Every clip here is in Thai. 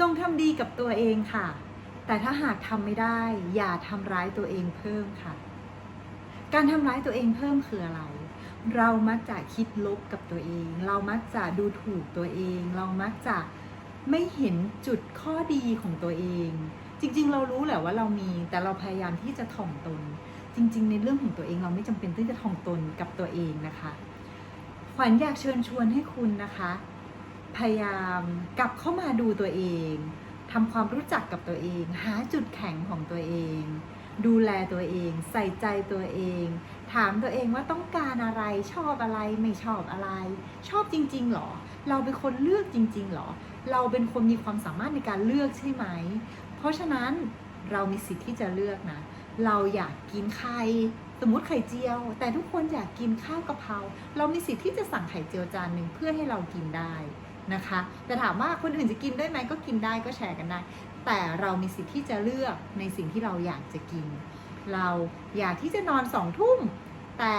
จงทำดีกับตัวเองค่ะ แต่ถ้าหากทำไม่ได้ อย่าทำร้ายตัวเองเพิ่มค่ะ การทำร้ายตัวเองเพิ่มคืออะไร เรามักจะคิดลบกับตัวเอง เรามักจะดูถูกตัวเอง เรามักจะไม่เห็นจุดข้อดีของตัวเอง จริง ๆ เรารู้แหละว่าเรามี แต่เราพยายามที่จะถ่อมตน จริง ๆ ในเรื่องของตัวเองเราไม่จำเป็นที่จะถ่อมตนกับตัวเองนะคะ ขวัญอยากเชิญชวนให้คุณนะคะ พยายามกลับเข้ามาดูตัวเองทำความรู้จักกับตัวเอง หาจุดแข็งของตัวเอง ดูแลตัวเอง ใส่ใจตัวเอง ถามตัวเองว่าต้องการอะไรชอบอะไรไม่ชอบอะไร ชอบจริงๆหรอ เราเป็นคนเลือกจริงๆหรอ เราเป็นคนมีความสามารถในการเลือกใช่ไหม เพราะฉะนั้นเรามีสิทธิ์ที่จะเลือกนะ เราอยากกินไข่สมมติไข่เจียว แต่ทุกคนอยากกินข้าวกะเพราเรามีสิทธิ์ที่จะสั่งไข่เจียวจานหนึ่งเพื่อให้เรากินได้ นะคะแต่ถามว่าคนอื่นจะกินได้ไหมก็กินได้ก็แชร์กันได้ แต่เรามีสิทธิ์ที่จะเลือกในสิ่งที่เราอยากจะกิน เราอยากที่จะนอนสองทุ่มแต่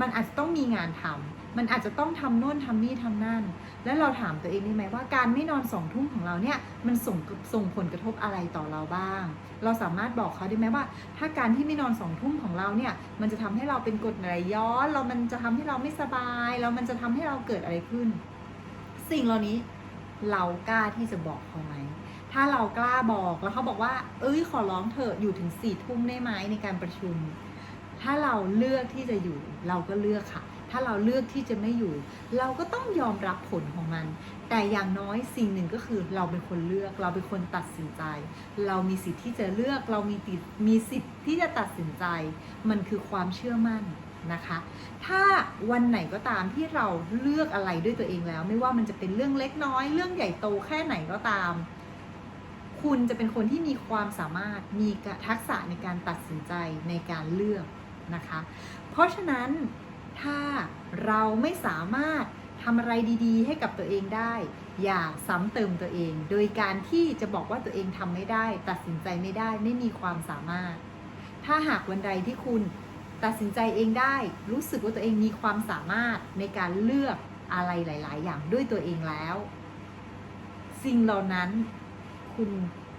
มันอาจจะต้องมีงานทำมันอาจจะต้องทำโน่นทำนี่ทำนั่น แล้วเราถามตัวเองได้ไหมว่าการไม่นอนสองทุ่มของเราเนี่ยมันส่งส่งผลกระทบอะไรต่อเราบ้าง เราสามารถบอกเขาได้ไหมว่า ถ้าการที่ไม่นอนสองทุ่มของเราเนี่ยมันจะทำให้เราเป็นกรดไหลย้อน เรามันจะทำให้เราไม่สบายแล้วมันจะทำให้เราเกิดอะไรขึ้น สิ่งเหล่านี้เรากล้าที่จะบอกเขาไหม ถ้าเรากล้าบอกแล้วเขาบอกว่า เอ้ยขอร้องเถอะอยู่ถึงสี่ทุ่มได้ไหมในการประชุม ถ้าเราเลือกที่จะอยู่เราก็เลือกค่ะ ถ้าเราเลือกที่จะไม่อยู่ เราก็ต้องยอมรับผลของมัน แต่อย่างน้อยสิ่งหนึ่งก็คือเราเป็นคนเลือก เราเป็นคนตัดสินใจ เรามีสิทธิ์ที่จะเลือก เรามีติดมีสิทธิ์ที่จะตัดสินใจ มันคือความเชื่อมั่น นะคะ ถ้าวันไหนก็ตามที่เราเลือกอะไรด้วยตัวเองแล้ว ไม่ว่ามันจะเป็นเรื่องเล็กน้อย เรื่องใหญ่โตแค่ไหนก็ตาม คุณจะเป็นคนที่มีความสามารถมีทักษะในการตัดสินใจในการเลือกนะคะ เพราะฉะนั้นถ้าเราไม่สามารถทำอะไรดีๆ ให้กับตัวเองได้ อย่าซ้ำเติมตัวเอง โดยการที่จะบอกว่าตัวเองทำไม่ได้ ตัดสินใจไม่ได้ ไม่มีความสามารถ ถ้าหากวันใดที่คุณ ตัดสินใจเองได้ รู้สึกว่าตัวเองมีความสามารถในการเลือกอะไรหลาย ๆ อย่างด้วยตัวเองแล้ว สิ่งเหล่านั้นคุณ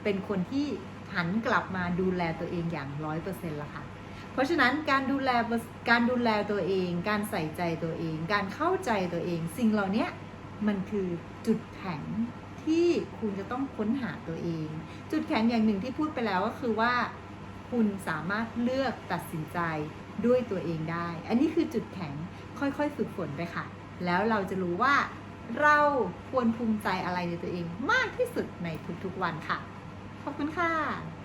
เป็นคนที่หันกลับมาดูแลตัวเองอย่างร้อยเปอร์เซ็นต์ละค่ะ เพราะฉะนั้นการดูแลการดูแลตัวเอง การใส่ใจตัวเอง การเข้าใจตัวเอง สิ่งเหล่านี้มันคือจุดแข็งที่คุณจะต้องค้นหาตัวเอง จุดแข็งอย่างหนึ่งที่พูดไปแล้วก็คือว่า คุณสามารถเลือกตัดสินใจ ด้วยตัวเองได้ อันนี้คือจุดแข็งค่อยๆฝึกฝนไปค่ะ แล้วเราจะรู้ว่าเราควรภูมิใจอะไรในตัวเองมากที่สุดในทุกๆวันค่ะ ขอบคุณค่ะ